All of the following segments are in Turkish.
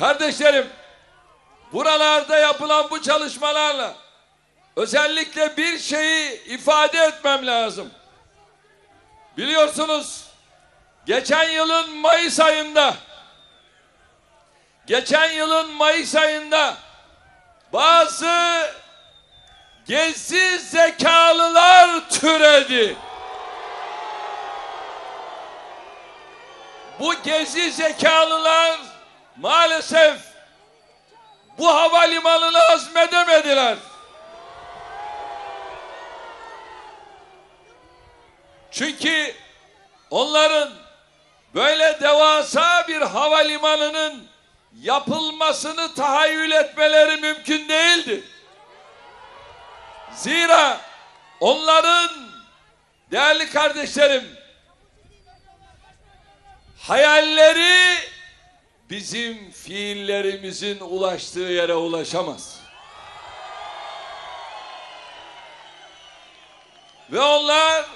Kardeşlerim, buralarda yapılan bu çalışmalarla özellikle bir şeyi ifade etmem lazım. Biliyorsunuz geçen yılın Mayıs ayında geçen yılın Mayıs ayında bazı gezi zekalılar türedi. Bu gezi zekalılar maalesef bu havalimanını azmedemediler. Çünkü onların böyle devasa bir havalimanının yapılmasını tahayyül etmeleri mümkün değildi. Zira onların değerli kardeşlerim hayalleri bizim fiillerimizin ulaştığı yere ulaşamaz. Ve onlar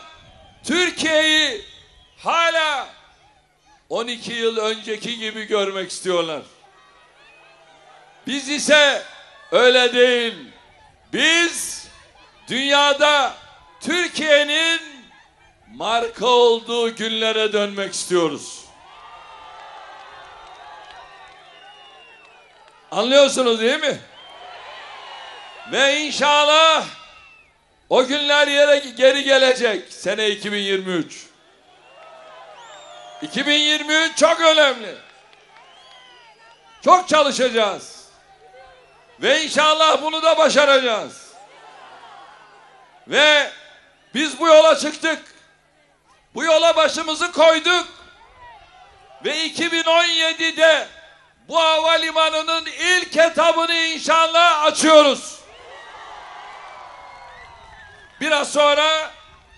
Türkiye'yi hala 12 yıl önceki gibi görmek istiyorlar. Biz ise öyle değil. Biz dünyada Türkiye'nin marka olduğu günlere dönmek istiyoruz. Anlıyorsunuz değil mi? Ve inşallah o günler yere geri gelecek sene 2023. 2023 çok önemli. Çok çalışacağız. Ve inşallah bunu da başaracağız. Ve biz bu yola çıktık. Bu yola başımızı koyduk. Ve 2017'de bu havalimanının ilk etabını inşallah açıyoruz. Biraz sonra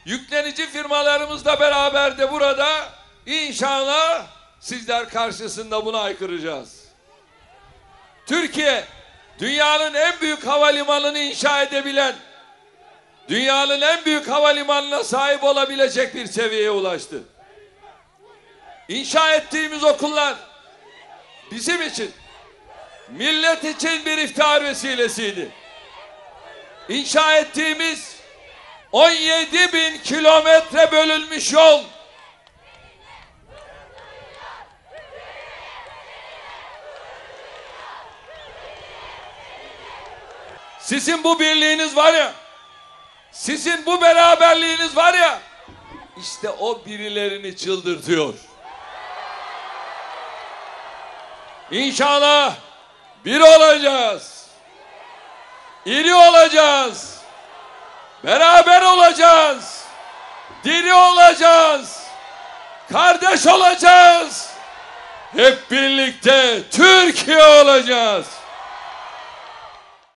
yüklenici firmalarımızla beraber de burada inşallah sizler karşısında bunu aykıracağız. Türkiye dünyanın en büyük havalimanını inşa edebilen, dünyanın en büyük havalimanına sahip olabilecek bir seviyeye ulaştı. İnşa ettiğimiz okullar bizim için, millet için bir iftihar vesilesiydi. İnşa ettiğimiz 17 bin kilometre bölünmüş yol Sizin bu birliğiniz var ya, sizin bu beraberliğiniz var ya, işte o birilerini çıldırtıyor. İnşallah bir olacağız. İri olacağız. Beraber olacağız. Diri olacağız. Kardeş olacağız. Hep birlikte Türkiye olacağız.